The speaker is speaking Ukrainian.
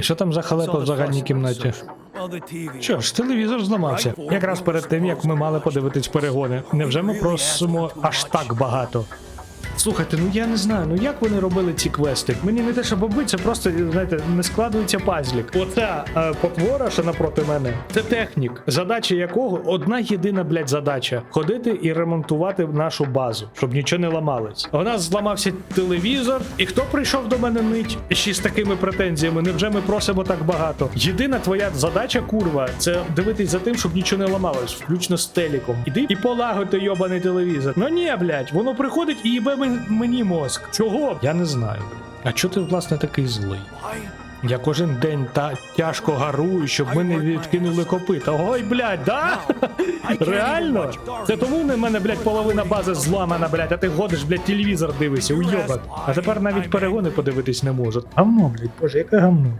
Що там за халепа в загальній кімнаті? Що ж, телевізор зламався. Якраз перед тим, як ми мали подивитись перегони. Невже ми просимо аж так багато? Слухайте, ну я не знаю, ну як вони робили ці квести? Мені не те, що боби, це просто, знаєте, не складується пазлік. Оця е, потвора, що напроти мене, це технік, задача якого одна єдина, блядь, задача ходити і ремонтувати нашу базу, щоб нічого не ламалось. У нас зламався телевізор, і хто прийшов до мене нить ще з такими претензіями? Невже ми просимо так багато? Єдина твоя задача, курва, це дивитись за тим, щоб нічого не ламалось, включно з теліком. Іди і полагодьте йобаний телевізор. Ну ні, блядь, воно приходить і їбе мені мозк. Чого? Я не знаю. А чого ти, власне, такий злий? Я кожен день та тяжко гарую, щоб ми не відкинули копита. Ой, блядь, да? Реально? Це тому в мене, блядь, половина бази зламана, блядь, а ти ходиш, блядь, телевізор дивишся, уйобак. А тепер навіть перегони подивитись не можу. Гавно, блядь, боже, яке гавно.